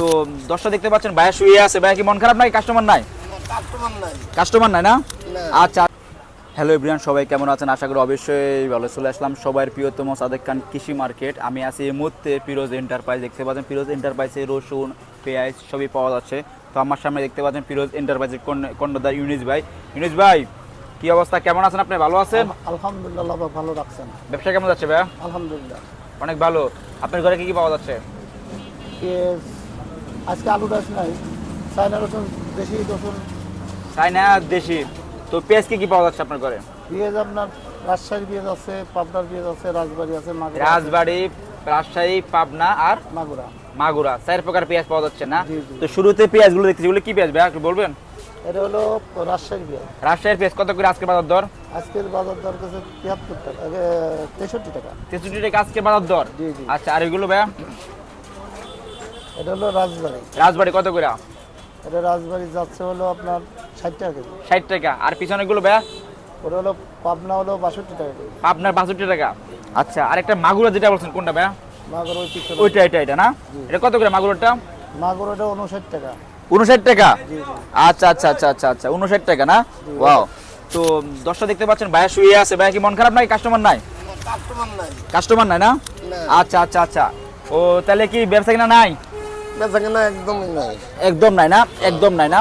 তো দশটা দেখতে পাচ্ছেন ভাইয়া শুয়ে আছে। ভাইয়া কি মন খারাপ নাই? কাস্টমার নাই। কাস্টমার নাই না। আচ্ছা। হ্যালো এভরিয়ান সবাই কেমন আছেন? আশা করি অবশ্যই ভালো চলে আসলাম। সবার প্রিয়তম সাদেক খান কৃষি মার্কেট। আমি আছি এই মুহূর্তে ফিরোজ এন্টারপ্রাইজ। দেখতে পাচ্ছেন ফিরোজ এন্টারপ্রাইজে রসুন পেঁয়াজ সবই পাওয়া যাচ্ছে। তো আমার সামনে দেখতে পাচ্ছেন ফিরোজ এন্টারপ্রাইজের কর্ণদার ইউনিস ভাই। ইউনিস ভাই কি অবস্থা? কেমন আছেন আপনি? ভালো আছেন? আলহামদুলিল্লাহ ভালো রাখছেন। ব্যবসা কেমন যাচ্ছে ভাইয়া? আলহামদুলিল্লাহ। অনেক ভালো। আপনার ঘরে কি কি পাওয়া যাচ্ছে? পেঁয়াজ আজকে আলু ডাস নাই। চায়না রসুন দেশি রসুন। চাইনা দেশি। তো পেঁয়াজ কি কি পাওয়া যাচ্ছে আপনার ঘরে? পেঁয়াজ আপনার রাজশাহীর পেঁয়াজ আছে পাবনার পেঁয়াজ আছে রাজবাড়ি আছে মাগুরা রাজবাড়ি রাজশাহী পাবনা আর মাগুরা। মাগুরা। চার প্রকার পেঁয়াজ পাওয়া যাচ্ছে না। তো শুরুতে পেঁয়াজগুলো দেখতেছি। ওগুলো কি পেঁয়াজ ভাইয়া একটু বলবেন? এটা হলো রাজশাহীর পেঁয়াজ। রাজশাহীর পেঁয়াজ কত করে আজকে বাজার দর? আজকের বাজার দর কাছে তিয়াত্তর টাকা তেষট্টি টাকা। তেষট্টি টাকা আজকে বাজার দর। আচ্ছা আর এগুলো ভাইয়া? এটা হলো রাজবাড়ি। রাজবাড়ি কত করে? এটা রাজবাড়ি যাচ্ছে হলো আপনার ষাট টাকা কেজি। ষাট টাকা। আর পিছনে গুলো ভাইয়া? ওটা হলো পাবনা হলো বাষট্টি টাকা কেজি। আপনার বাষট্টি টাকা। আচ্ছা আর একটা মাগুরা যেটা বলছেন কোনটা ভাইয়া? মাগুর ওই পিছনে। ওইটা এটা এটা না? এটা কত করে মাগুরটা? মাগুর ওটা উনষাট টাকা। উনষাট টাকা? আচ্ছা আচ্ছা আচ্ছা আচ্ছা আচ্ছা উনষাট টাকা না? ওয়াও। তো দশটা দেখতে পাচ্ছেন ভাইয়া শুয়ে আছে। ভাইয়া কি মন খারাপ নাই? কাস্টমার নাই? কাস্টমার নাই। কাস্টমার নাই না? না। আচ্ছা আচ্ছা আচ্ছা। ও তাহলে কি ব্যবসা কিনা নাই? বেচা একদমই নাই। একদম নাই না? একদম নাই না?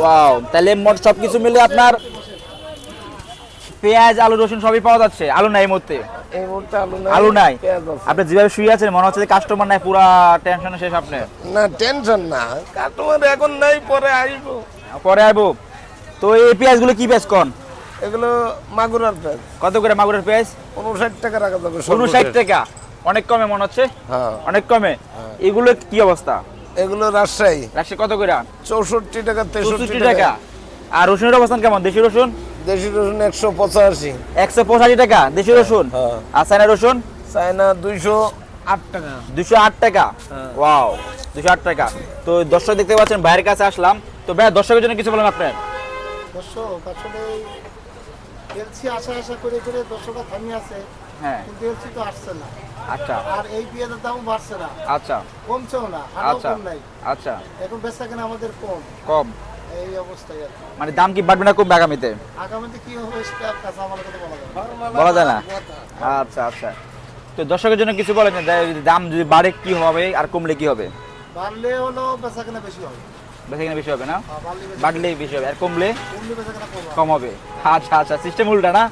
ওয়াও তাহলে মোট সবকিছু মিলে আপনার পেঁয়াজ আলু রসুন সবই পাওয়া যাচ্ছে। আলু নাই এই মুহূর্তে? এই মুহূর্তে আলু নাই আলু নাই? পেঁয়াজ আছে। আপনি যেভাবে শুয়ে আছেন মনে হচ্ছে কাস্টমার নাই পুরা টেনশনে শেষ আপনি। না টেনশন না। কাস্টমার এখন নাই পরে আসব পরে আইবো। তো এই পেঁয়াজগুলো কি পেঁয়াজ কোন? এগুলো মাগুরার পেঁয়াজ। কত করে মাগুরের পেঁয়াজ? উনষাট টাকা রাখা যাবে উনষাট টাকা। অনেক কমে মনে হচ্ছে? হ্যাঁ। অনেক কমে? এগুলো কি অবস্থা? এগুলো রাজশাহী। রাশি কত করে? চৌষট্টি টাকা তেষট্টি টাকা। আর রসুনের অবস্থান কেমন? দেশি রসুন? দেশি রসুন একশো পঁচাশি। একশো পঁচাশি টাকা। দেশি রসুন? হ্যাঁ। আর চাইনা রসুন? চায়না দুইশো আট টাকা। দুশো আট টাকা? হ্যাঁ। ওয়াও দুশো আট টাকা। তো দর্শক দেখতে পাচ্ছেন ভাইয়ের কাছে আসলাম। তো ভাই দর্শকের জন্য কিছু বলেন আপনার। দর্শক আসলে এলসি আশা আশা করে করে দর্শকরা থামিয়ে আছে। হ্যাঁ। কিন্তু এলসি তো আসছে না। আচ্ছা। আর এই পেঁয়াজের দাম বাড়ছে না। আচ্ছা। কমছেও না আচ্ছা। কম নাই। আচ্ছা। এখন বেচা কেনা আমাদের কম। কম। এই অবস্থায় কি। মানে দাম কি বাড়বে না কমবে আগামীতে? আগামীতে কি হবে সেটা কাঁচা আমার কথা বলা যায় না? আচ্ছা আচ্ছা। তো দর্শকের জন্য কিছু বলেন দাম যদি বাড়ে কি হবে আর কমলে কি হবে? বাড়লে হলো বেচা কেনা বেশি হবে। বেশি কিনা বেশি হবে না? আর বাড়লে বেচা- বাড়লে বেশি হবে। আর কমলে? কম হবে। আচ্ছা আচ্ছা। সিস্টেম উল্টা না?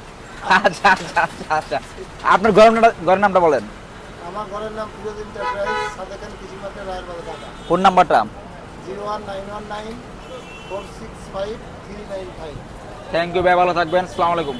আচ্ছা আচ্ছা আচ্ছা আচ্ছা। আপনার নামটা ঘরের নামটা বলেন। আমার ঘরের নাম ফিরোজ এন্টারপ্রাইজ সাদেখান কৃষি মার্কেট রায়ের বাজার ঢাকা ফোন নাম্বারটা? Zero one nine one nine four six five three nine five. Thank you ভাই ভালো থাকবেন। আসসালামু আলাইকুম।